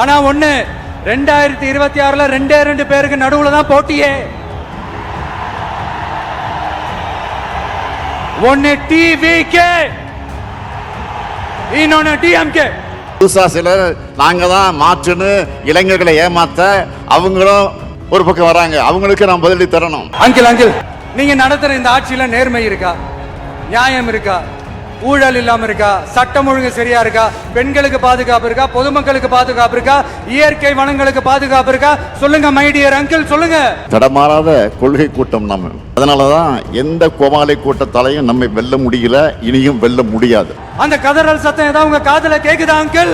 ஆனா ஒண்ணு ரெண்டாயிரத்தி இருபத்தி ஆறுல ரெண்டே ரெண்டு பேருக்கு நடுவுல தான் போட்டியே. ஒன்னு டிவிகே இன்னொன்னு டிஎம்கே புதுசா சிலர் நாங்க தான் மாற்றுன்னு இளைஞர்களை ஏமாத்த அவங்களும் ஒரு பக்கம் வராங்க. அவங்களுக்கு நாம் பதிலடி தரணும். அங்கிள் அங்கிள் நீங்க நடத்துற இந்த ஆட்சியில நேர்மை இருக்கா? நியாயம் இருக்கா? ஊழல் இல்லாம இருக்கா? சட்டம் ஒழுங்கு சரியா இருக்கா? பெண்களுக்கு பாதுகாப்பு இருக்கா? பொதுமக்களுக்கு பாதுகாப்பு இருக்கா? இயற்கை வளங்களுக்கு பாதுகாப்பு இருக்கா? சொல்லுங்க மை டியர் அங்கிள் சொல்லுங்க. தடமாறாத கொள்கை கூட்டம் நம்ம. அதனாலதான் எந்த கோமாளி கூட்டத்தாலையும் நம்மை வெல்ல முடியல இனியும் வெல்ல முடியாது. அந்த கதறல் சத்தம் ஏதாவது உங்க காதுல கேக்குதா அங்கிள்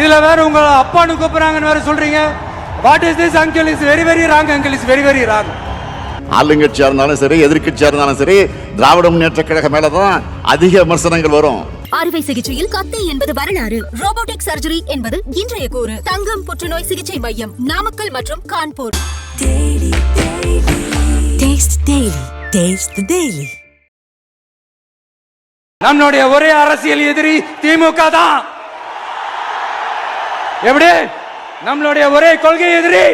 இதுல வேற உங்க அப்பான்னு கூப்பிடுறாங்கன்னு வேற சொல்றீங்க. What is this uncle is very very wrong uncle is very very wrong ஆளுங்கட்சியா இருந்தாலும் சரி எதிர்க்கட்சியா இருந்தாலும் சரி திராவிட முன்னேற்ற கழக மேலதான் அதிக விமர்சனங்கள் வரும். அறுவை சிகிச்சையில் கத்தை என்பது வரலாறு. ரோபோட்டிக் சர்ஜரி என்பது இன்றைய கூறு. தங்கம் புற்றுநோய் சிகிச்சை மையம் நாமக்கல் மற்றும் கான்பூர். நம்மளுடைய ஒரே அரசியல் எதிரி திமுக தான். எப்படி? நம்மளுடைய ஒரே கொள்கை எதிரி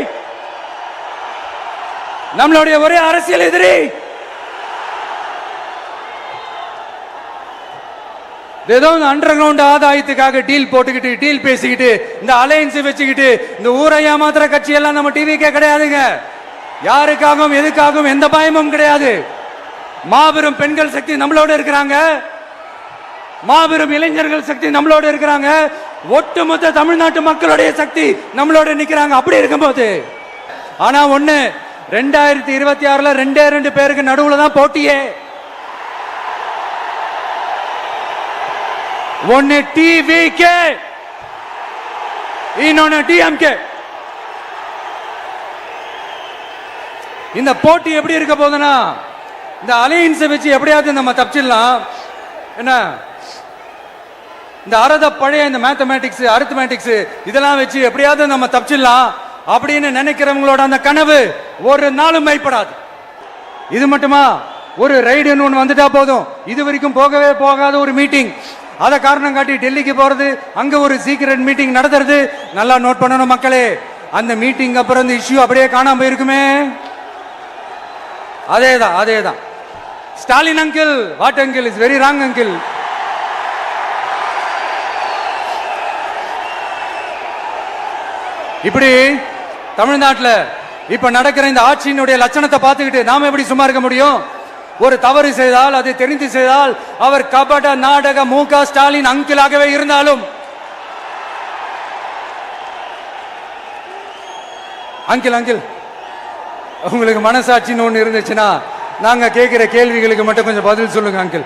நம்மளுடைய ஒரே அரசியல் எதிரி. ஏதோ இந்த அண்டர் கிரவுண்ட் ஆதாயத்துக்காக டீல் போட்டுக்கிட்டு டீல் பேசிக்கிட்டு இந்த அலையன்ஸ் வச்சுக்கிட்டு இந்த ஊரை ஏமாத்துற கட்சி எல்லாம் நம்ம டிவிக்கே கிடையாதுங்க. யாருக்காகவும் எதுக்காகவும் எந்த பயமும் கிடையாது. மாபெரும் பெண்கள் சக்தி நம்மளோட இருக்கிறாங்க. மாபெரும் இளைஞர்கள் சக்தி நம்மளோட இருக்கிறாங்க. ஒட்டுமொத்த தமிழ்நாட்டு மக்களுடைய சக்தி நம்மளோட நிக்கிறாங்க. அப்படி இருக்கும்போது. ஆனா ஒண்ணு ரெண்டாயிரத்தி இருபத்தி ஆறுல ரெண்டே ரெண்டு பேருக்கு நடுவுல தான் போட்டியே. ஒன்னு டிவிகே இன்னொன்னு டிஎம்கே இந்த போட்டி எப்படி இருக்க போகுதுன்னா இந்த அலையன்ஸை வச்சு எப்படியாவது நம்ம தப்பிச்சிடலாம். என்ன? இந்த அறத பழைய இந்த மேத்தமேட்டிக்ஸ் அரித்மேட்டிக்ஸ் இதெல்லாம் வச்சு எப்படியாவது நம்ம தப்பிச்சிடலாம். அப்படின்னு நினைக்கிறவங்களோட அந்த கனவு ஒரு நாளும் மைப்படாது இது மட்டுமா? ஒரு ரைடுன்னு ஒன்று வந்துட்டா போதும். இது வரைக்கும் போகவே போகாத ஒரு மீட்டிங். அதை காரணம் காட்டி டெல்லிக்கு போறது அங்க ஒரு சீக்கிரட் மீட்டிங் நடத்துறது நல்லா நோட் பண்ணணும் மக்களே. அந்த மீட்டிங் அப்புறம் இந்த இஷ்யூ அப்படியே காணாம போயிருக்குமே. அதே தான் அதே தான் Stalin uncle what uncle is very wrong uncle இப்படி தமிழ்நாட்டில் இப்ப நடக்கிற இந்த ஆட்சியினுடைய லட்சணத்தை பார்த்துக்கிட்டு நாம எப்படி சும்மா இருக்க முடியும்? ஒரு தவறு செய்தால் அதை தெரிந்து செய்தால் அவர் கபட நாடக மு க ஸ்டாலின் அங்கிளாகவே இருந்தாலும் அங்கிள் அங்கிள் உங்களுக்கு மனசாட்சின்னு ஒன்று இருந்துச்சுன்னா நாங்க கேட்கிற கேள்விகளுக்கு மட்டும் கொஞ்சம் பதில் சொல்லுங்க அங்கிள்.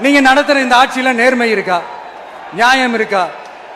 நீங்க நடத்துற இந்த ஆட்சியில நேர்மை இருக்கா? நியாயம் இருக்கா?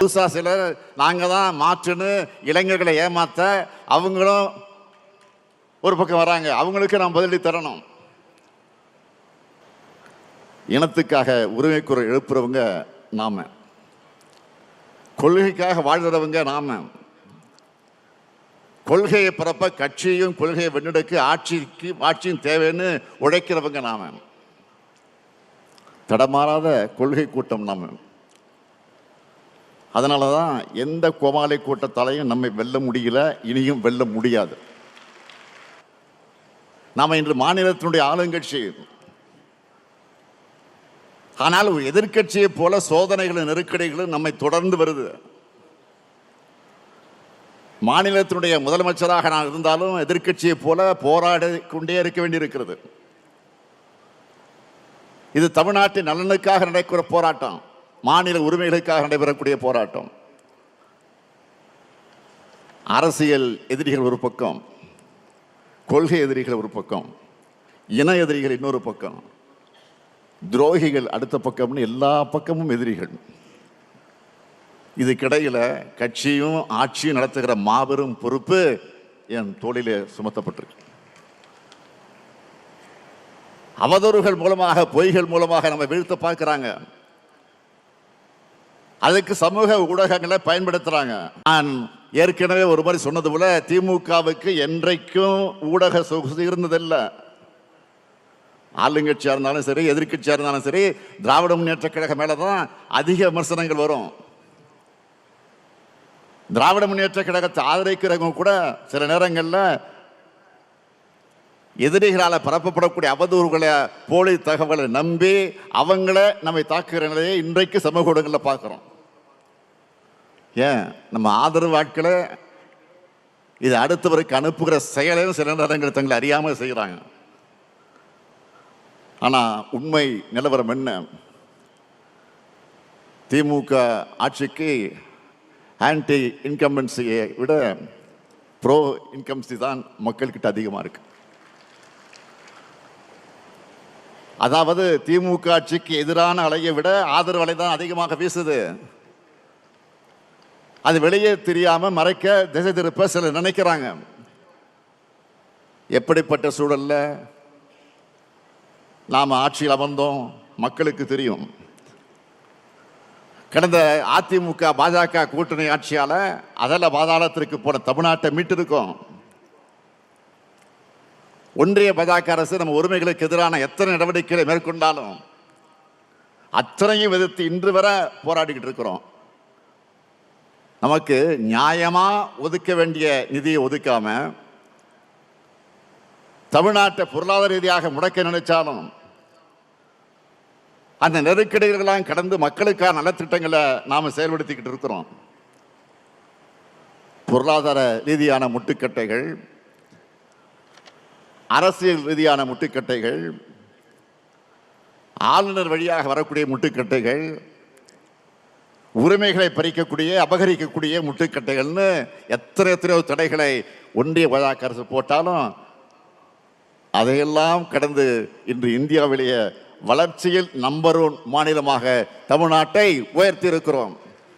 புதுசா சிலர் நாங்கள் தான் மாற்றுன்னு இளைஞர்களை ஏமாத்த அவங்களும் ஒரு பக்கம் வராங்க. அவங்களுக்கு நாம் பதிலடி தரணும். இனத்துக்காக உரிமை குரல் எழுப்புறவங்க நாம. கொள்கைக்காக வாழ்கிறவங்க நாம. கொள்கையை பிறப்ப கட்சியும் கொள்கையை வெண்ணெடுக்க ஆட்சிக்கு ஆட்சியும் தேவைன்னு உழைக்கிறவங்க நாம. தடமாறாத கொள்கை கூட்டம் நாம. அதனால தான் எந்த கோமாளி கூட்டத்தாலையும் நம்மை வெல்ல முடியல இனியும் வெல்ல முடியாது. நாம் இன்று மாநிலத்தினுடைய ஆளுங்கட்சி. ஆனால் எதிர்கட்சியைப் எதிர்க்கட்சியைப் போல சோதனைகளும் நெருக்கடிகளும் நம்மை தொடர்ந்து வருது. மாநிலத்தினுடைய முதலமைச்சராக நான் இருந்தாலும் எதிர்கட்சியைப் போல போராடி கொண்டே இருக்க வேண்டியிருக்கிறது. இது தமிழ்நாட்டின் நலனுக்காக நடக்கிற போராட்டம். மாநில உரிமைகளுக்காக நடைபெறக்கூடிய போராட்டம். அரசியல் எதிரிகள் ஒரு பக்கம் கொள்கை எதிரிகள் ஒரு பக்கம் இன எதிரிகள் இன்னொரு பக்கம் துரோகிகள் அடுத்த பக்கம்னு எல்லா பக்கமும் எதிரிகள். இதுக்கிடையில் கட்சியும் ஆட்சியும் நடத்துகிற மாபெரும் பொறுப்பு என் தோளிலே சுமத்தப்பட்டிருக்கு. அவதூறுகள் மூலமாக பொய்கள் மூலமாக நம்ம வீழ்த்த பார்க்குறாங்க. அதுக்கு சமூக ஊடகங்களை பயன்படுத்துறாங்க. நான் ஏற்கனவே ஒரு மாதிரி சொன்னது போல திமுகவுக்கு என்றைக்கும் ஊடக சொகுசு இருந்ததில்லை. ஆளுங்கட்சியாக இருந்தாலும் சரி எதிர்க்கட்சியாக இருந்தாலும் சரி திராவிட முன்னேற்ற கழகம் மேலே தான் அதிக விமர்சனங்கள் வரும். திராவிட முன்னேற்ற கழகத்தை ஆதரிக்கிறவங்க கூட சில நேரங்களில் எதிரிகளால் பரப்பப்படக்கூடிய அவதூறுகளை போலி தகவலை நம்பி அவங்கள நம்மை தாக்குகிற நிலையை இன்றைக்கு சமூக ஊடகங்களில் பார்க்குறோம். ஏன்? நம்ம ஆதரவு ஆட்களை இது அடுத்தவருக்கு அனுப்புகிற செயலையும் சில நேரங்கள் தங்களை அறியாமல் செய்கிறாங்க ஆனால் உண்மை நிலவரம் என்ன? திமுக ஆட்சிக்கு ஆன்டி இன்கம்பன்சியை விட ப்ரோ இன்கம்சி தான் மக்கள்கிட்ட அதிகமாக இருக்குது அதாவது திமுக ஆட்சிக்கு எதிரான அலையை விட ஆதரவு அலை தான் அதிகமாக வீசுது. அது வெளியே தெரியாமல் மறைக்க திசை திருப்ப சிலர் நினைக்கிறாங்க. எப்படிப்பட்ட சூழலில் நாம் ஆட்சியில் அமர்ந்தோம் மக்களுக்கு தெரியும். கடந்த அதிமுக பாஜக கூட்டணி ஆட்சியால் அதில் பாதாளத்திற்கு போன தமிழ்நாட்டை மீட்டிருக்கோம் ஒன்றிய பாஜக அரசு நம்ம உரிமைகளுக்கு எதிரான எத்தனை நடவடிக்கைகளை மேற்கொண்டாலும் அத்தனையும் எதிர்த்து இன்று வர போராடிக்கிட்டு இருக்கிறோம். நமக்கு நியாயமாக ஒதுக்க வேண்டிய நிதியை ஒதுக்காம தமிழ்நாட்டை பொருளாதார ரீதியாக முடக்க நினைச்சாலும் அந்த நெருக்கடிகளெல்லாம் கடந்து மக்களுக்கான நலத்திட்டங்களை நாம் செயல்படுத்திக்கிட்டு இருக்கிறோம். பொருளாதார ரீதியான முட்டுக்கட்டைகள் அரசியல் ரீதியான முட்டுக்கட்டைகள் ஆளுநர் வழியாக வரக்கூடிய முட்டுக்கட்டைகள் உரிமைகளை பறிக்கக்கூடிய அபகரிக்கக்கூடிய முட்டுக்கட்டைகள்னு எத்தனை எத்தனையோ தடைகளை ஒன்றிய பாஜக அரசு போட்டாலும் அதையெல்லாம் கடந்து இன்று இந்தியாவிலேயே வளர்ச்சியில் நம்பர் ஒன் மாநிலமாக தமிழ்நாட்டை உயர்த்தி இருக்கிறோம்